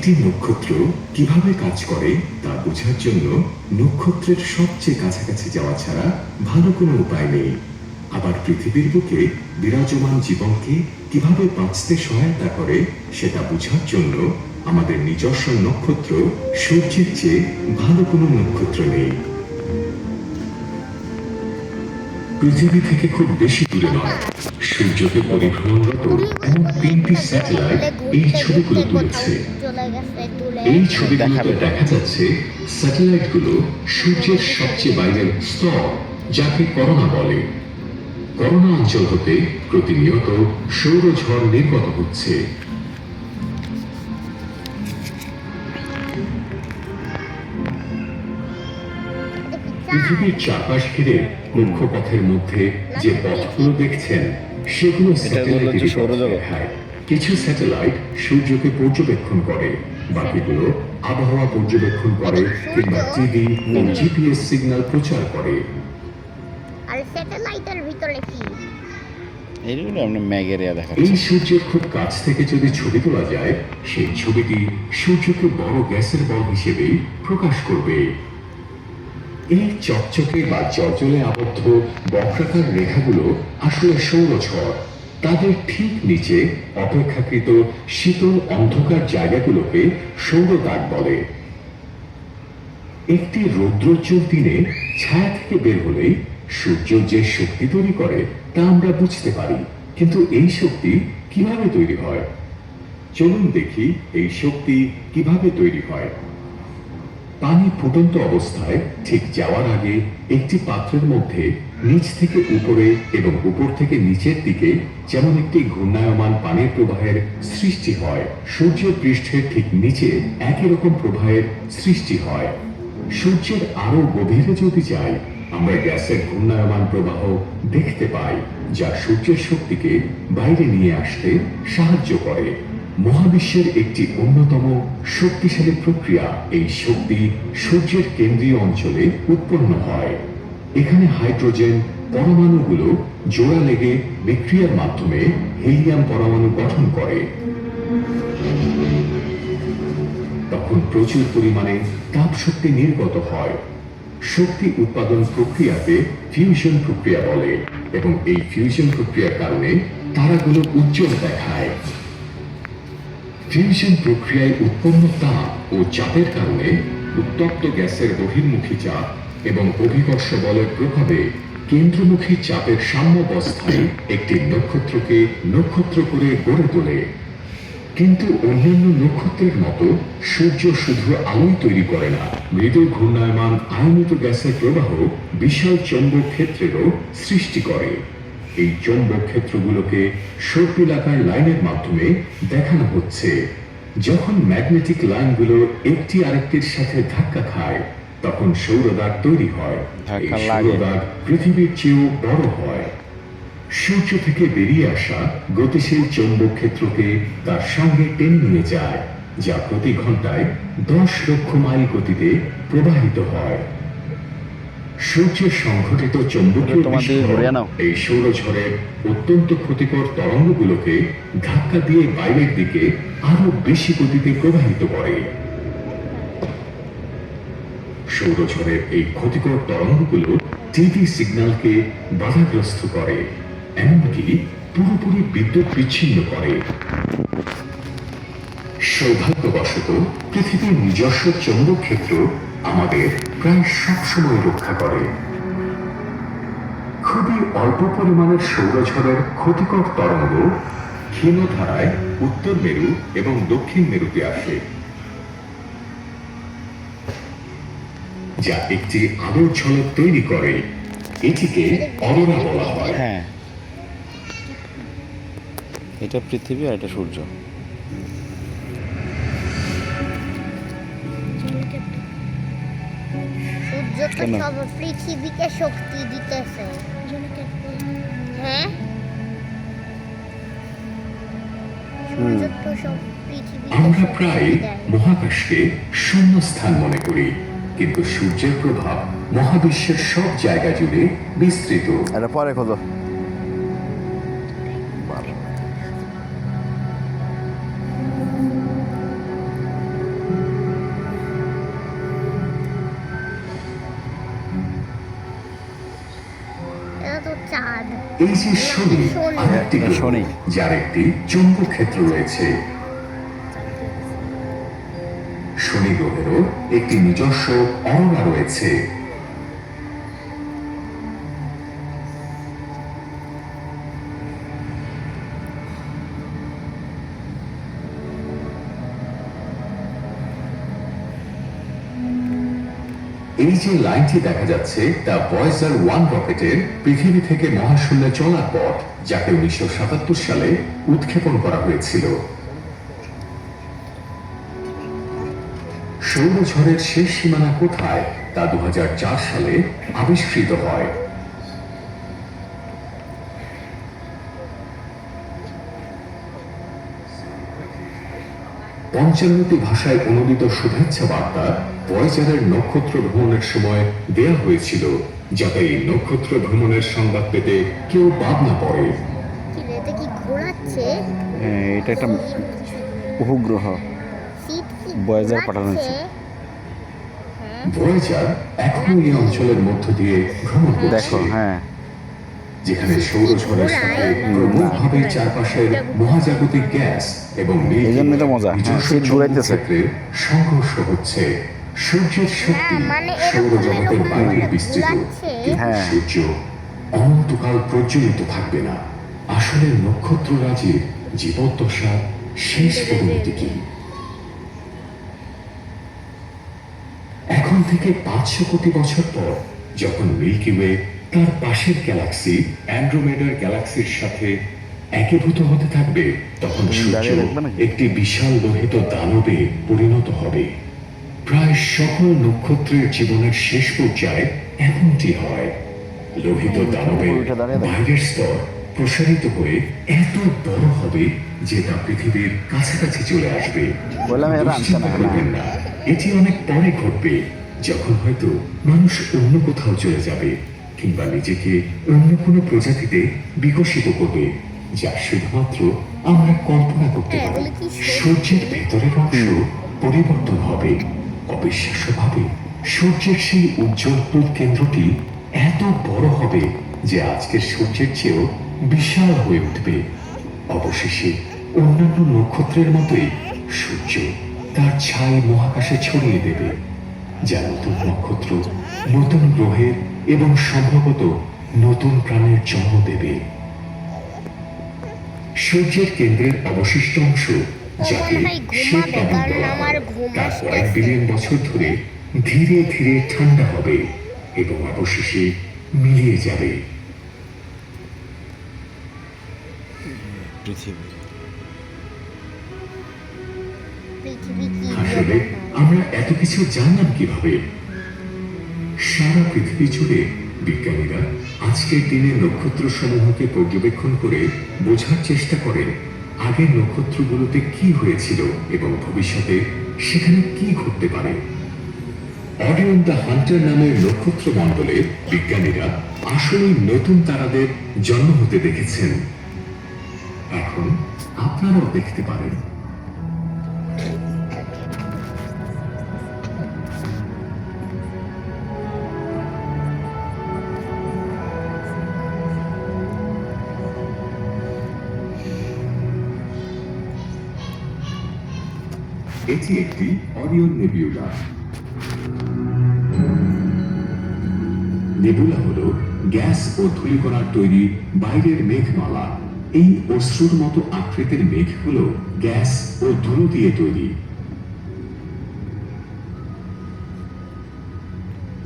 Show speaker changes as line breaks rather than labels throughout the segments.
একটি নক্ষত্র কীভাবে কাজ করে তা বোঝার জন্য নক্ষত্রের সবচেয়ে কাছাকাছি যাওয়া ছাড়া ভালো কোনো উপায় নেই। আবার পৃথিবীর বুকে বিরাজমান জীবনকে কীভাবে বাঁচতে সহায়তা করে সেটা বোঝার জন্য আমাদের নিজস্ব নক্ষত্র সূর্যের চেয়ে ভালো কোনো নক্ষত্র নেই। পৃথিবী থেকে খুব বেশি দূরে নয়। সূর্যকে পরিভ্রমণরত এমন তিনটি স্যাটেলাইট এই ছবিগুলো তুলেছে।
চলে গেছে তুলে।
এই ছবিগুলোতে দেখা যাচ্ছে স্যাটেলাইটগুলো সূর্যের সবচেয়ে বাইরের স্তর যাকে করোনা বলে। করোনা অঞ্চল হতে প্রতিনিয়ত সৌরঝড় নির্গত হচ্ছে। পৃথিবীর চারপাশ ঘিরে মুখ্য পথের মধ্যে যে পথগুলো দেখছেন সেগুলো স্যাটেলাইট
হচ্ছে সৌরজগৎ।
দেখায় কিছু স্যাটেলাইট সূর্যকে পর্যবেক্ষণ করে বাকিগুলো আবহাওয়া পর্যবেক্ষণ করে কিংবা টিভি ও জিপিএস সিগন্যাল প্রচার করে।
আর স্যাটেলাইটের ভিতরে কি?
এইগুলো আপনি ম্যাগেরিয়া
এই সূর্যের খুব কাছ থেকে যদি ছবি তোলা যায় সেই ছবিটি সূর্যকে বড় গ্যাসের বল হিসেবেই প্রকাশ করবে। এই চকচকে বা জলজলে আবদ্ধ বক্রাকার রেখাগুলো আসলে সৌরঝড়। তাদের ঠিক নিচে অপেক্ষাকৃত শীতল অন্ধকার জায়গাগুলোকে সৌরদাগ বলে। একটি রৌদ্রোজ্জ্বল দিনে ছায়া থেকে বের হলেই সূর্য যে শক্তি তৈরি করে তা আমরা বুঝতে পারি, কিন্তু এই শক্তি কীভাবে তৈরি হয়? চলুন দেখি এই শক্তি কীভাবে তৈরি হয়। পানি ফুটন্ত অবস্থায় ঠিক যাওয়ার আগে একটি পাত্রের মধ্যে নিচ থেকে উপরে এবং উপর থেকে নিচের দিকে যেমন একটি ঘূর্ণায়মান পানির প্রবাহের সৃষ্টি হয়, সূর্যের পৃষ্ঠের ঠিক নিচে একই রকম প্রবাহের সৃষ্টি হয়। সূর্যের আরও গভীরে যদি যাই, আমরা গ্যাসের ঘূর্ণায়মান প্রবাহ দেখতে পাই, যা সূর্যের শক্তিকে বাইরে নিয়ে আসতে সাহায্য করে। মহাবিশ্বের একটি অন্যতম শক্তিশালী প্রক্রিয়া এই শক্তি সূর্যের কেন্দ্রীয় অঞ্চলে উৎপন্ন হয়। এখানে হাইড্রোজেন পরমাণুগুলো জোড়া লেগে বিক্রিয়ার মাধ্যমে হিলিয়াম পরমাণু গঠন করে। তখন প্রচুর পরিমাণে তাপ শক্তি নির্গত হয়। শক্তি উৎপাদন প্রক্রিয়াকে ফিউশন প্রক্রিয়া বলে এবং এই ফিউশন প্রক্রিয়ার কারণে তারাগুলো উজ্জ্বল দেখায়। ফিউশন প্রক্রিয়ায় উৎপন্ন তাপ ও চাপের কারণে উত্তপ্ত গ্যাসের বহির্মুখী চাপ এবং অভিকর্ষ বলের প্রভাবে কেন্দ্রমুখী চাপের সাম্যাবস্থায় একটি নক্ষত্রকে নক্ষত্র করে গড়ে তোলে। কিন্তু অন্যান্য নক্ষত্রের মতো সূর্য শুধু আলোই তৈরি করে না, মৃদু ঘূর্ণায়মান আয়নিত গ্যাসের প্রবাহ বিশাল চৌম্বক ক্ষেত্রেরও সৃষ্টি করে। এই চৌম্বক ক্ষেত্রগুলোকে সর্পিলাকার লাইনের মাধ্যমে দেখানো হচ্ছে। যখন ম্যাগনেটিক লাইনগুলো একটি আরেকটির সাথে ধাক্কা খায় তখন সৌরদাগ তৈরি হয়। এই সৌরদাগ পৃথিবীর চেয়েও বড় হয়। সূর্য থেকে বেরিয়ে আসা গতিশীল চৌম্বক ক্ষেত্রকে তার সঙ্গে টেনে নিয়ে যায় যা প্রতি ঘন্টায় দশ লক্ষ মাইল গতিতে প্রবাহিত হয়। সূর্যের সংঘটিত চৌম্বকীয় এই সৌরঝড়ের অত্যন্ত ক্ষতিকর তরঙ্গগুলোকে ধাক্কা দিয়ে বাইরের দিকে আরও বেশি গতিতে প্রবাহিত করে। সৌরঝড়ের এই ক্ষতিকর তরঙ্গগুলো টিভি সিগন্যালকে বাধাগ্রস্ত করে এমনকি পুরোপুরি বিদ্যুৎ বিচ্ছিন্ন করে। সৌভাগ্যবশত পৃথিবীর নিজস্ব চৌম্বক ক্ষেত্র আমাদের প্রায় সবসময় রক্ষা করে। খুবই অল্প পরিমাণের সৌরঝড়ের ক্ষতিকর তরঙ্গ ক্ষীণ ধারায় উত্তর মেরু এবং দক্ষিণ মেরুতে আসে, যা একটি আলোর ঝলক তৈরি করে। এটিকে অরোরা বলা হয়।
হ্যাঁ। এটা পৃথিবী আর এটা সূর্য। কেন?
সব পৃথিবীকে শক্তি দিতেছে হ্যাঁ
আমরা প্রায় মহাকাশকে শূন্য স্থান মনে করি কিন্তু সূর্যের প্রভাব মহাবিশ্বের সব জায়গা জুড়ে বিস্তৃত।
এটা পরে খোঁজো।
এই যে শনি আর একটি
শনি।
যার একটি চুম্বক ক্ষেত্র রয়েছে। শনি গ্রহেরও একটি নিজস্ব অরণা রয়েছে। এই যে লাইনটি দেখা যাচ্ছে, তা বয়সার ওয়ান রকেটের পৃথিবী থেকে মহাশূন্যে চলার পথ, যাকে উনিশশো সাতাত্তর সালে উৎক্ষেপণ করা হয়েছিল। সৌরঝড়ের শেষ সীমানা কোথায়, তা দু হাজার চার সালে আবিষ্কৃত হয়। পঞ্চান্নটি ভাষায় অনুদিত শুভেচ্ছা বার্তা ভয়েজারের নক্ষত্র ভ্রমণের সময় দেয়া হয়েছিল যাতে এই নক্ষত্র ভ্রমণের সংবাদ পেতে কেউ বাদ না পড়ে।
কি এটা
হ্যাঁ, এটা একটা উপগ্রহ।
ঘোরাচ্ছে?
পাঠানো হয়েছে।
হ্যাঁ।
ভয়েজার এখনও এই অঞ্চলের মধ্য দিয়ে ভ্রমণ করছে।
দেখো হ্যাঁ।
যেখানে সৌরঝড়ের সাথে প্রবলভাবে চারপাশের মহাজাগতিক গ্যাস এবং ক্ষেত্রে সংঘর্ষ হচ্ছে। সূর্যের শক্তি
হ্যাঁ, মানে
সৌরজগতের বাইরে বিস্তৃত।
হ্যাঁ।
সূর্য অনন্তকাল প্রজ্বলিত থাকবে না। আসলে নক্ষত্র রাজির জীবদ্দশা শেষ পরিণতি কি? এখন থেকে পাঁচশো কোটি বছর পর যখন মিল্কি ওয়ে তার পাশের গ্যালাক্সি অ্যান্ড্রোমেডার গ্যালাক্সির সাথে একীভূত হতে থাকবে তখন সূর্য? একটি বিশাল লোহিত দানবে পরিণত হবে। প্রায় সকল নক্ষত্রের জীবনের শেষ পর্যায়ে এমনটি হয়। লোহিত দানবে
উঠে দাঁড়িয়ে দেখো।
বাইরের স্তর প্রসারিত হয়ে এত বড় হবে যে তা পৃথিবীর কাছাকাছি চলে আসবে। করবেন না। এটি অনেক পরে ঘটবে যখন হয়তো মানুষ অন্য কোথাও চলে যাবে। কিংবা নিজেকে অন্য কোনো প্রজাতিতে বিকশিত করবে যা শুধুমাত্র আমরা কল্পনা করতে
হ্যাঁ,
পারি? সূর্যের ভেতরের অংশ পরিবর্তন হবে। অবিশ্বাস্যভাবে সূর্যের সেই উজ্জ্বল কেন্দ্রটি এত বড় হবে যে আজকের সূর্যের চেয়েও বিশাল হয়ে উঠবে। অবশেষে অন্যান্য নক্ষত্রের মতোই সূর্য তার ছাই মহাকাশে ছড়িয়ে দেবে। যা নতুন নক্ষত্র নতুন গ্রহের এবং সম্ভবত নতুন প্রাণের জন্ম দেবে। সূর্যের কেন্দ্রের অবশিষ্ট অংশ যাকে তা কয়েক বিলিয়ন বছর ধরে ধীরে ধীরে ঠান্ডা হবে এবং অবশেষে মিলিয়ে যাবে।
পৃথিবী।
আসলে, আমরা এত কিছু জানলাম কীভাবে? সারা পৃথিবী জুড়ে বিজ্ঞানীরা আজকের দিনে নক্ষত্র সমূহকে পর্যবেক্ষণ করে বোঝার চেষ্টা করেন আগের নক্ষত্রগুলোতে কি হয়েছিল এবং ভবিষ্যতে সেখানে কি ঘটতে পারে। অরিয়ন দ্য হান্টার নামের নক্ষত্র মণ্ডলে বিজ্ঞানীরা আসলেই নতুন তারাদের জন্ম হতে দেখেছেন। এখন আপনারাও দেখতে পারেন। এটি একটি অরিয়ন নেবিউলা। নেবুলা হলো গ্যাস ও ধূলিকণার তৈরি বাইরের মেঘমালা। এই অশ্রুর মতো আকৃতির মেঘগুলো গ্যাস ও ধুলো দিয়ে তৈরি।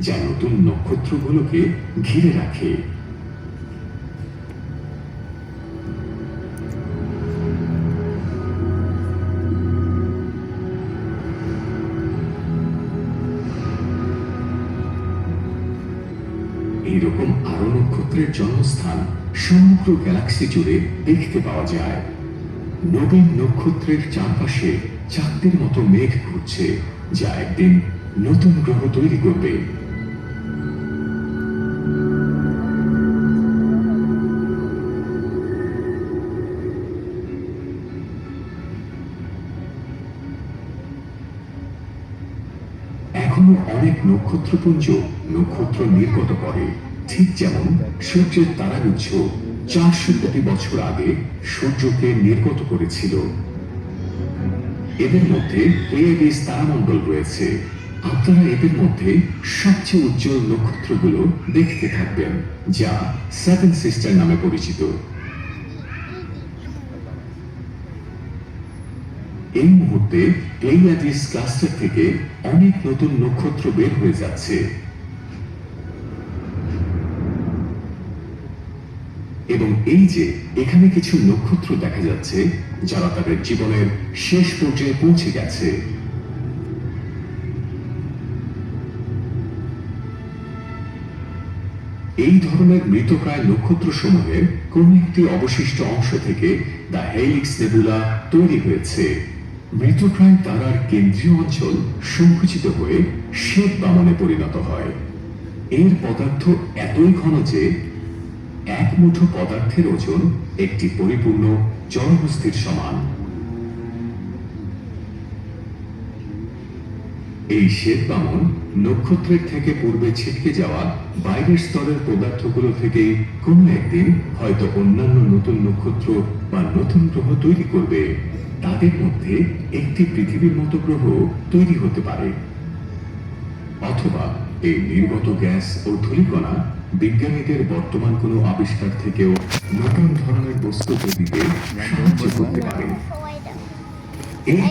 যা নতুন নক্ষত্রগুলোকে ঘিরে রাখে। এইরকম আরও নক্ষত্রের জন্মস্থান সমগ্র গ্যালাক্সি জুড়ে দেখতে পাওয়া যায়। নবীন নক্ষত্রের চারপাশে চাঁদের মতো মেঘ ঘুরছে, যা একদিন নতুন গ্রহ তৈরি করবে। নক্ষত্রপুঞ্জ নক্ষত্র নির্গত করে। ঠিক যেমন সূর্যের তারাগুচ্ছ চারশো কোটি বছর আগে সূর্যকে নির্গত করেছিল। এদের মধ্যে প্লেয়াডিস তারামণ্ডল রয়েছে। আপনারা এদের মধ্যে সবচেয়ে উজ্জ্বল নক্ষত্রগুলো দেখতে থাকবেন, যা সেভেন সিস্টার নামে পরিচিত। এই মুহূর্তে প্লেয়াডিস ক্লাস্টার থেকে অনেক নতুন নক্ষত্র বের হয়ে যাচ্ছে। এবং এই যে এখানে কিছু নক্ষত্র দেখা যাচ্ছে, যারা তাদের জীবনের শেষ পর্যায়ে পৌঁছে গেছে। এই ধরনের মৃতপ্রায় নক্ষত্র সমূহের কোন একটি অবশিষ্ট অংশ থেকে দ্য হেলিক্স নেবুলা তৈরি হয়েছে। মৃতপ্রায় তারার কেন্দ্রীয় অঞ্চল সংকুচিত হয়ে শ্বেত বামনে পরিণত হয়। এর পদার্থ এতই ঘন যে এক মুঠো পদার্থের ওজন একটি পরিপূর্ণ জড়বস্তির সমান। এই শ্বেত বামন নক্ষত্রের থেকে পূর্বে ছিটকে যাওয়া বাইরের স্তরের পদার্থগুলো থেকে কোনো একদিন হয়তো অন্যান্য নতুন নক্ষত্র বা নতুন গ্রহ তৈরি করবে। তাদের মধ্যে একটি পৃথিবীর মতো গ্রহ তৈরি হতে পারে। অথবা এই নির্গত গ্যাস ও ধূলিকণা বিজ্ঞানীদের বর্তমান কোনো আবিষ্কার থেকেও নতুন ধরনের বস্তু তৈরিতে সাহায্য করতে পারে। এই